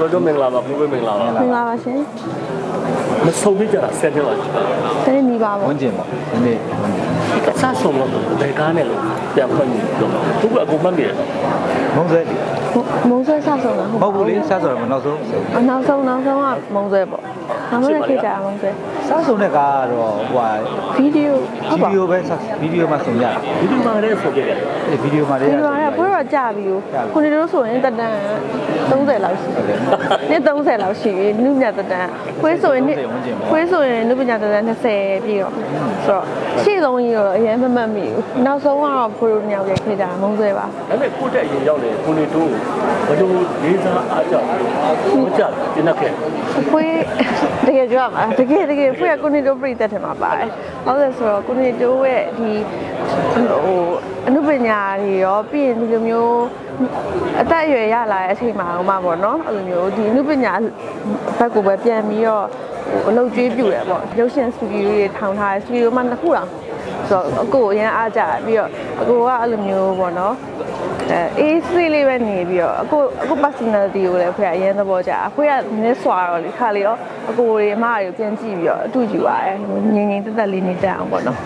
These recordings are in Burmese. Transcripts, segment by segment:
တော်တော်မင်္ဂလာပါဘုရားမင်္ဂလာပါမင်္ဂလာပါရှင်မဆုံးပြကြတာဆက်တယ်ပါဒီတနေ့နီးပါပေါ့ဝန်းကျင်ပေါ့ဒီနေ့ဝန်းကျင်ကစားဆုံးတော့ဘယ်ကားနဲ့လို့ပြန်ဖွင့်ပြီးတော့သူကအကုန်မှတ်နေတယ်မုံဆွဲလေ မုံဆွဲဆောက်ဆုံးတာမဟုတ်ဘူးလေစားဆိုတော့နောက်ဆုံးအနောက်ဆုံးနောက်ဆုံးကမုံဆွဲပေါ့နောက်ဆုံးခေတ်ကြမုံဆွဲစားဆုံးတဲ့ကားကတော့ဟိုဟာဗီဒီယိုဟုတ်ဗီပါဒီယိုပဲစားဗီဒီယိုမှာဆုံးရတယ်ဒီလိုမှလည်းဆိုပြတယ်ဒီဗီဒီယိုမှာတဒီည်းလိုကဘွေတော့ကြာပြီကိုခုနေတို့ဆိုရင်တက်တန်30လောက်ရှိတယ်နှစ်30လောက်ရှိပြီနုညတက်တန်ခွေးဆိုရင်နှစ်ခွေးဆိုရင်နုပညာတက်တန်20ပြည့်တော့ဆိုတော့ရှေ့ဆုံးကြီးတော့အရင်မမှတ်မိဘူးနောက်ဆုံးကတော့ဘွေတို့ညောင်ရဲ့ခေတ်ကြမုံဆွဲပါဒါပေမဲ့ကိုတက်ရင်ရောက်တယ်ကိုနေတို့ဘယ်လိုလေးစားအားကြောင့်ဟောကြတင်နေခဲ့ဖွေးတကယ်ကြွမှာတကယ်တကယ်ဖွေးကကိုနေတိုးပြည်သက်တယ်မှာပါတယ်။ဟုတ်တယ်ဆိုတော့ကိုနေတိုးရဲ့ဒီဟိုအနုပညာတွေရောပြီးရင်ဒီလိုမျိုးအသက်အရွယ်ရလာတဲ့အချိန်မှာဟိုမှာပေါ့နော်အဲ့လိုမျိုးဒီအနုပညာဘက်ကိုပဲပြန်ပြီးတော့ဟိုအလုပ်ကျွေးပြူတယ်ပေါ့ရုပ်ရှင်စတူဒီယိုတွေထောင်ထားတယ်စတူဒီယိုမှနှစ်ခုတောင်ဆိုတော့အကိုအရင်အားကြတယ်ပြီးတော့အကိုကအဲ့လိုမျိုးပေါ့နော် အဲအေးဆေးလေးပဲနေပြီးတော့အခုအခု personality ကိုလည်းဖွေကအရင်သဘောကျအဖွေကနည်းနည်းစွာတော့လေခါလေရောအကိုတွေအမတွေပြန်ကြည့်ပြီးတော့အတူယူပါတယ်ငြိမ်ငြိမ်သက်သက်လေးနေတတ်အောင်ပေါ့နော်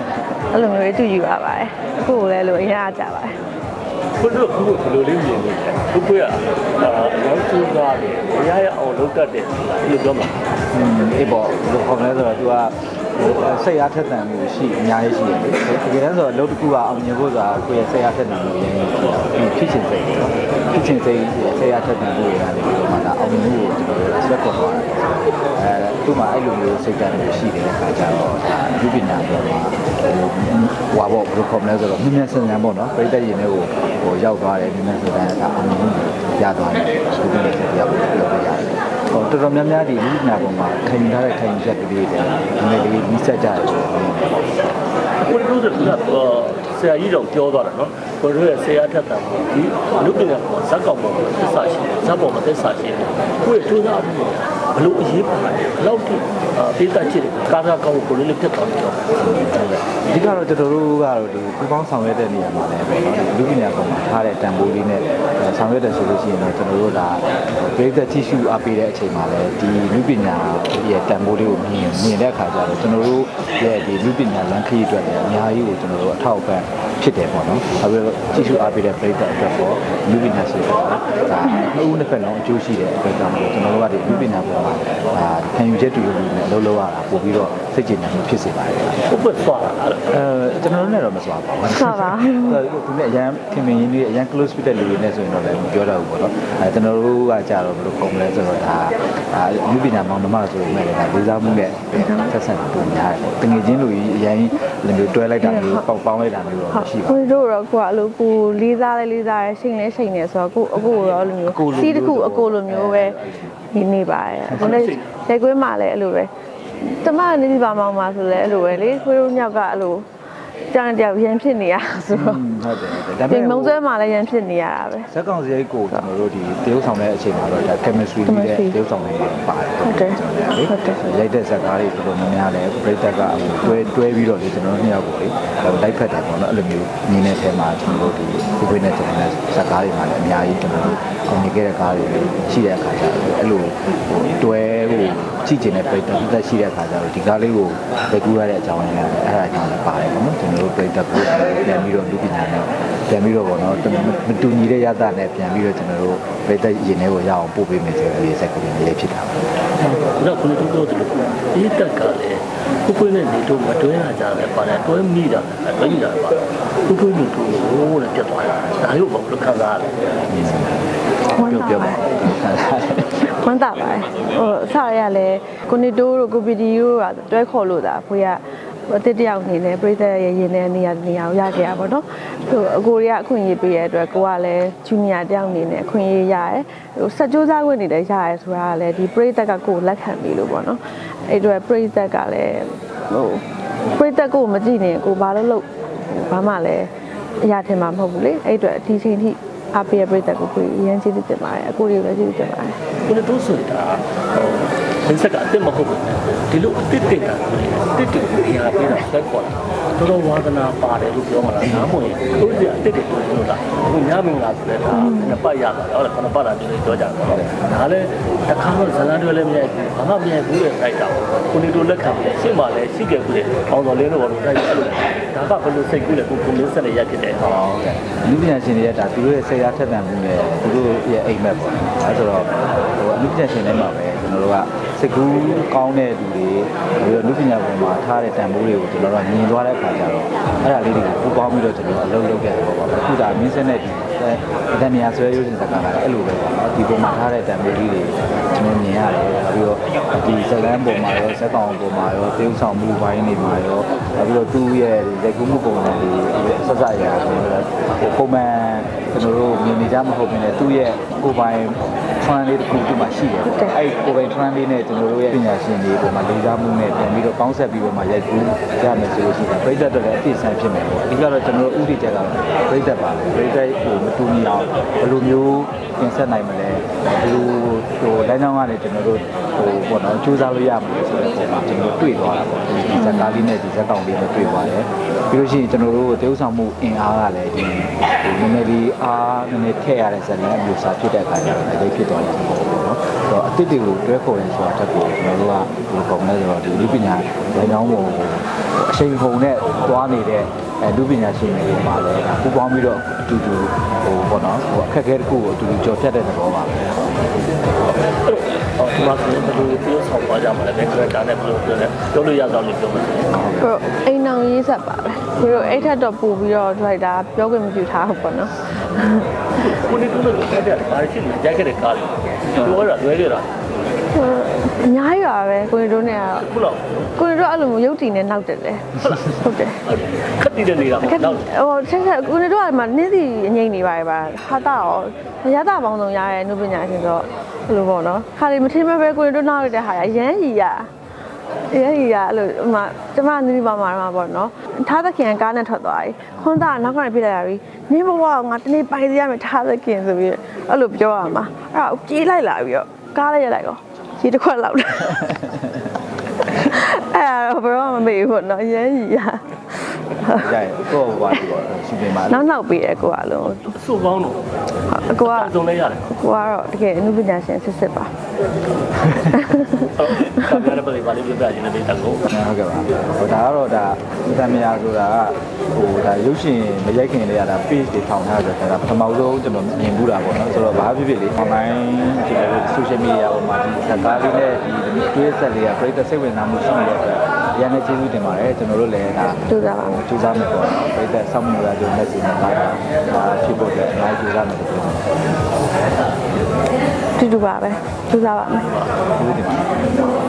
အဲ့လိုမျိုးအတူယူရပါတယ်အခုကိုလည်းလို့အရင်အားကြပါတယ်ကိုတို့ကဘယ်လိုလေးမြင်နေလဲကိုကိုကအာရောင်းစူးကားတယ်ရရအောင်လုပ်တတ်တယ်ဒီလိုပြောမှာအေးပေါ့ဘယ်လိုခေါ်မလဲဆိုတော့ तू က စိတ်အားထက်သန်မှုရှိအများကြီးရှိတယ်လေတကယ်တမ်းဆိုတော့အလုပ်တစ်ခုကအောင်မြင်ဖို့ဆိုတာကိုယ့်ရဲ့စိတ်အားထက်သန်မှုရင်းပြီးဖြစ်ချင်စိတ်ပေါ့ဖြစ်ချင်စိတ်စိတ်အားထက်သန်မှုတွေကနေပြီးတော့မှဒါအောင်မြင်မှုကိုကျွန်တော်တို့ဆက်ပေါ်သွားတယ်အဲသူ့မှာအဲ့လိုမျိုးစိတ်ဓာတ်တွေရှိတဲ့အခါကျတော့ဒါဒီပညာပေါ်မှာဟိုဟာပေါ့ဘယ်လိုခေါ်မလဲဆိုတော့မြင်မြန်ဆန်ဆန်ပေါ့နော်ပြည်သက်ရင်တွေကိုဟိုရောက်သွားတယ်မြင်မြန်ဆန်ဆန်ဒါအောင်မြင်မှုရသွားတယ်ဒီလိုမျိုးတရားပေါ်ပြောပြရတယ်ဟို တော်တော်များများဒီလူပညာပေါ်မှာခံယူထားတဲ့ခံယူချက်တွေတွေဒီနေ့လေးမိဆက်ကြတယ်ဆိုတော့ကိုတို့ကဆရာကြီးတော့ပြောသွားတယ်နော်ကိုတို့ရဲ့ဆရာထက်တာဒီလူပညာပေါ်ဇက်ကောင်ပေါ်သစ္စာရှိတယ်ဇက်ပေါ်မှာသစ္စာရှိတယ်ကိုရဲ့ထွန်းသားမှုဘလို့အရေးပါလဲဘလောက်ထိ ပေးတတ်ချစ်တယ်ကားကားကောင်းကိုလေးလေးဖြစ်သွားပြီတော့အဓိကတော့ကျွန်တော်တို့ကတော့ဒီပူပေါင်းဆောင်ရွက်တဲ့နေရာမှာလည်းပေါ့နော်ဒီလူပညာပေါ်မှာထားတဲ့တန်ဖိုးလေးနဲ့ဆောင်ရွက်တယ်ဆိုလို့ရှိရင်တော့ကျွန်တော်တို့ကပြည်သက်တိရှိအပ်ပေးတဲ့အချိန်မှာလည်းဒီလူပညာရဲ့တန်ဖိုးလေးကိုမြင်မြင်တဲ့အခါကျတော့ကျွန်တော်တို့ရဲ့ဒီလူပညာလမ်းခရီးအတွက်လည်းအများကြီးကိုကျွန်တော်တို့အထောက်အပံ့ဖြစ်တယ်ပေါ့နော်။ဒါပေမဲ့တိရှိအပ်ပေးတဲ့ပြည်သက်အတွက်ပေါ့လူပညာရှိတယ်ဒါနှစ်ဦးနှစ်ဖက်လုံးအကျိုးရှိတဲ့အတွက်ကြောင့်မို့ကျွန်တော်တို့ကဒီလူပညာပေါ်မှာဒါခံယူချက်တူတူနဲ့အလုပ်လုပ်ရတာပို့ပြီးတော့စိတ်ကြည်နံမှုဖြစ်စေပါတယ်။ကိုပတ်သွားတာအဲ့အဲ ကျွန်တော်တို့နဲ့တော့မစွာပါဘူးစွာပါသူနဲ့အရန်ခင်မင်းကြီးတွေအရန် close ဖြစ်တဲ့လူတွေနဲ့ဆိုရင်တော့လည်းမပြောတော့ဘူးပေါ့နော်အဲကျွန်တော်တို့ကကြတော့ဘယ်လိုပုံလဲဆိုတော့ဒါအာလူပညာမောင်နှမဆိုရင်လည်းဒါလေးစားမှုနဲ့ဆက်ဆံပုံများတယ်ပေါ့တငယ်ချင်းလူကြီးအရန်လည်းမျိုးတွဲလိုက်တာမျိုးပေါက်ပေါင်းလိုက်တာမျိုးတော့ဟုတ်မရှိပါကိုဘူးတို့တော့ကိုကအဲ့လိုကိုလေးစားလဲလေးစားရဲရှိန်လဲရှိန်နေဆိုတော့ကိုအကိုရောအဲ့လိုမျိုးစီးတစ်ခုအကိုလိုမျိုးပဲနေနေပါတယ်အခုလည်းလက်ကွေးမှလည်းအဲ့လိုပဲတမကနေဒီပါမောင်မှာဆိုလဲအဲ့လိုပဲလေခွေးတို့ညောက်ကအဲ့လို ကြောင်ကြောင်ရန်ဖြစ်နေရဆိုတော့ဟုတ်တယ်ဟုတ်တယ်ဒါဒီပေမဲ့မုံဆွဲမှာလည်းရန်ဖြစ်နေရတာပဲ ဇက်ကောင်စရိတ်ကိုကျွန်တော်တို့ဒီတရုပ်ဆောင်တဲ့အချိန်မှာတော့ဒါ chemistry ကြီးတဲ့တရုပ်ဆောင်တွေပါတယ်ဟုတ်တယ်ဟုတ်တယ်ရိုက်တဲ့ဇက်ကားတွေတော်တော်များများလည်းပြိတ္တကတွဲတွဲပြီးတော့လေကျွန်တော်တို့နှစ်ယောက်ကိုလေလိုက်ဖက်တယ်ပေါ့နော်အဲ့လိုမျိုးညီနေတဲ့အမှာကျွန်တော်တို့ဒီဒီခွေးနဲ့ကျွန်တော်တို့ဇက်ကားတွေမှာလည်းအများကြီးကျွန်တော်တို့ကွန်မြူနီကေတဲ့ကားတွေရှိတဲ့အခါကျတော့အဲ့လိုဟိုတွဲဟို ကြည့်ကျင်တဲ့ပြိတ္တတက်ရှိတဲ့အခါကျတော့ဒီကားလေးကိုပဲကူရတဲ့အကြောင်းလည်းအဲ့ဒါကြောင့်လည်းပါတယ်ပေါ့နော်ကျွန်တော်တို့ပြိတ္တကိုပြန်ပြီးတော့လူပညာနဲ့ပြန်ပြီးတော့ပေါ့နော်မတူညီတဲ့ရသနဲ့ပြန်ပြီးတော့ကျွန်တော်တို့ပြိတ္တရင်ထဲကိုရအောင်ပို့ပေးမယ်ဆိုတဲ့ရစက်ကလေးလေးဖြစ်တာပါတော့ကိုတို့တို့တို့ဒီတက်ကလည်းကိုကိုနဲ့နေတို့မတွဲရကြတယ်ပါတယ်တွဲမိတာတွဲမိတာပါကိုကိုနေတို့ဟိုးလည်းပြတ်သွားတာဒါရုပ်ဘာလို့ခံစားရလဲဝမ်းပြောသာပြောပါပါတယ် ဝမ်းသာပါတယ်ဟိုအစရရလဲကိုနီတိုးတို့ကိုပီဒီယိုကတွဲခေါ်လို့တာဖွေကဟိုတစ်တယောက်နေလဲပြိသက်ရဲ့ရင်ထဲနေရာနေရာကိုရခဲ့ရပါတော့ဟိုအကိုတွေကအခွင့်အရေးပေးရတဲ့အတွက်ကိုကလည်းဂျူနီယာတယောက်နေနဲ့အခွင့်အရေးရရဲဟိုဆက်ကြိုးစားခွင့်နေလည်းရရဲဆိုတာကလည်းဒီပြိသက်ကကိုလက်ခံပြီလို့ပေါ့နော်အဲ့အတွက်ပြိသက်ကလည်းဟိုပြိသက်ကိုမကြည့်နေကိုဘာလို့လို့ဘာမှလည်းအရာထင်မှာမဟုတ်ဘူးလေအဲ့အတွက်ဒီချိန်ထိ အပေးရပြိသက်ကိုကိုရမ်းကျေးဇူးတင်ပါတယ်အကိုတွေလည်းကျေးဇူးတင်ပါတယ်ကိုတို့ဆိုတာဟိုဘယ်စက်ကအစ်မဟုတ်ဘူးဒီလိုအစ်စ်တင်တာတစ်တစ်ကိုအရာပေးတာဆက်ပေါ်လာ တော်တော်ဝါသနာပါတယ်လို့ပြောမှာလားနားမဝင်သူတို့ကအစ်စ်တွေပြောတာအခုညမင်္ဂလာဆိုတဲ့ဒါနှစ်ပတ်ရတာဟုတ်လားခဏပတ်လာပြီးပြောကြတယ်ပေါ့ဒါလည်းတစ်ခါတော့ဇလန်တွေလည်းမရိုက်ဘူးဘာမှမရိုက်ဘူးတဲ့တိုက်တာကိုနေတို့လက်ခံပြီးရှင်းပါလဲရှိခဲ့ဘူးတဲ့အောင်တော်လင်းတို့ကတော့တိုက်တယ်အဲ့လိုဒါကဘယ်လိုစိတ်ကူးလဲကိုကိုမင်းဆက်နေရက်ဖြစ်တယ်ဟုတ်ဟုတ်ကဲ့အနုပညာရှင်တွေရဲ့ဒါသူတို့ရဲ့စိတ်အားထက်သန်မှုနဲ့သူတို့ရဲ့အိမ်မက်ပေါ့အဲဆိုတော့ဟိုအနုပညာရှင်တွေမှာပဲကျွန်တော်တို့က စိတ်ကူးကောင်းတဲ့လူတွေပြီးတော့အနုပညာပေါ်မှာထားတဲ့တန်ဖိုးတွေကိုကျွန်တော်တို့ကမြင်သွားတဲ့အခါကျတော့အဲ့ဒါလေးတွေကိုပူပေါင်းပြီးတော့ကျွန်တော်တို့အလုပ်လုပ်ခဲ့တယ်ပေါ့ပါအခုဒါမင်းစက်နဲ့ဒီအတန်မြာဆွဲရုပ်ရှင်စကားကလည်းအဲ့လိုပဲပေါ့နော်ဒီပုံမှာထားတဲ့တန်ဖိုးလေးတွေကျွန်တော်မြင်ရတယ်ပြီးတော့ဒီဇလန်းပေါ်မှာရောဇက်ကောင်ပေါ်မှာရောတေးဥဆောင်မှုပိုင်းတွေမှာရောပြီးတော့သူ့ရဲ့ဇက်ကူးမှုပုံစံတွေဆက်ဆက်ရကျွန်တော်တို့ပုံမှန် ကျွန်တော်တို့မြင်နေကြမဟုတ်ဘဲနဲ့သူ့ရဲ့ကိုယ်ပိုင် trend လေးတစ်ခုဒီမှာရှိတယ်အဲ့ကိုယ်ပိုင် trend လေးနဲ့ကျွန်တော်တို့ရဲ့ပညာရှင်တွေပုံမှာလေးစားမှုနဲ့ပြန်ပြီးတော့ပေါင်းဆက်ပြီးတော့မှရိုက်ကူးရမယ်ဆိုလို့ရှိရင်ပြိတ္တတွေလည်းအပြည့်ဆန်းဖြစ်မယ်ပေါ့အဓိကတော့ကျွန်တော်တို့ဥတီချက်ကပြိတ္တပါပဲပြိတ္တဟိုမတူညီအောင်ဘယ်လိုမျိုးပြင်ဆက်နိုင်မလဲဘယ်လို ဟိုလမ်းကြောင်းကနေကျွန်တော်တို့ဟိုပေါ့နော်စူးစမ်းလို့ရမှာဆိုတဲ့ပုံမှာကျွန်တော်တို့တွေ့သွားတာပေါ့ဒီဇက်ကားလေးနဲ့ဒီဇက်ကောင်လေးနဲ့တွေ့သွားတယ်ပြီးလို့ရှိရင်ကျွန်တော်တို့တေးဥဆောင်မှုအင်အားကလည်းဒီနည်းနည်းလေးအားနည်းနည်းထည့်ရတဲ့ဇက်လန်းမျိုးစားဖြစ်တဲ့အခါကျတော့လည်းဖြစ်သွားတာပေါ့နော်ဆိုတော့အစ်စ်တွေကိုတွဲခေါ်ရင်ဆိုတာတက်ကိုကျွန်တော်တို့ကဒီပုံနဲ့ဆိုတော့ဒီလူပညာလမ်းကြောင်းပုံကိုအချိန်ပုံနဲ့သွားနေတဲ့ အဲလူပညာရှင်တွေမှာလည်းပူပေါင်းပြီးတော့အတူတူဟိုပေါ့နော်ဟိုအခက်အခဲတစ်ခုကိုအတူတူကြော်ဖြတ်တဲ့သဘောပါပဲအော်ဒီမှာဆိုရင်ဘယ်လိုပြောဆောင်သွားကြမှာလဲဘယ်ကရက်တာနဲ့ဘယ်လိုပြောလဲပြောလို့ရတော့လို့ပြောမှာပြီးတော့အိမ်အောင်ရေးဆက်ပါပဲပြီးတော့အဲ့ထက်တော့ပို့ပြီးတော့လိုက်တာပြောခွင့်မပြုထားဘူးပေါ့နော်ကိုနေတို့လည်းတက်တယ်ဒါရှိနေရိုက်ခဲ့တဲ့ကားလေးပြောရတာလွဲခဲ့တာဟို အများကြီးပါပဲကိုရီတို့နဲ့ကတော့ခုလောက်ကိုရီတို့အဲ့လိုမျိုးရုပ်တည်နဲ့နောက်တက်တယ်ဟုတ်တယ်ခက်တည်တဲ့နေတာအခက်တော့ဟိုဆက်ဆက်ကိုရီတို့ကဒီမှာနင်းစီအငိမ့်နေပါရဲ့ပါဟာတာရောရတာပေါင်းဆုံးရရဲ့နုပညာရှင်ဆိုတော့ဘယ်လိုပေါ့နော်ခါလေးမထင်မဲ့ပဲကိုရီတို့နောက်ရတဲ့ဟာရရမ်းကြီးရရမ်းကြီးရအဲ့လိုဟိုမှာကျမနင်းပါမှာမှာပေါ့နော်ထားသခင်ကားနဲ့ထွက်သွားပြီခွန်းသားနောက်ကနေပြလိုက်ရပြီနင်းဘဝကငါတနေ့ပိုင်စီရမယ်ထားသခင်ဆိုပြီးအဲ့လိုပြောရမှာအဲ့ဒါပြေးလိုက်လာပြီးတော့ကားလေးရလိုက် ရောဒီတစ်ခွက်လောက်တယ်အဲ့ဒါဘယ်တော့မှမမေ့ဘူးပေါ့နော်ရမ်းကြီးရကြိုက်ကိုယ့်ဘာဒီပေါ့ရှင်ပြင်ပါနောက်နောက်ပြီးတယ်ကိုကအလုံးအဆူကောင်းတော့အကိုကအစုံလဲရတယ်ကိုကတော့တကယ်အမှုပညာရှင်စစ်စစ်ပါ ဟုတ်ကဲ့ဒါလည်းပဲပါလေးပြပြခြင်းနဲ့တက်ကိုဟုတ်ကဲ့ပါဟိုဒါကတော့ဒါအတမယာဆိုတာကဟိုဒါရုပ်ရှင်မရိုက်ခင်လေးကဒါ page တွေထောင်ထားတယ်ဆိုတာပထမဆုံးကျွန်တော်မြင်ဘူးတာပေါ့နော်ဆိုတော့ဘာဖြစ်ဖြစ်လေ online ကျွန်တော်တို့ social media ပေါ်မှာဒီစကားလေးနဲ့ဒီတွေးဆက်လေးကပြိတ္တစိတ်ဝင်စားမှုရှိနေတဲ့အတွက်ရန်နေကျေးဇူးတင်ပါတယ်ကျွန်တော်တို့လည်းဒါကြိုးစားပါမယ်ကြိုးစားမယ်ပေါ့နော်ပြိတ္တဆောက်မှုရတဲ့ message နဲ့ပါတာဖြစ်ဖို့အတွက်အများကြီးကြိုးစားမယ်လို့ပြောချင်ပါတယ်တူတူပါပဲကြိုးစားပါမယ်ကျေးဇူးတင်ပါတယ်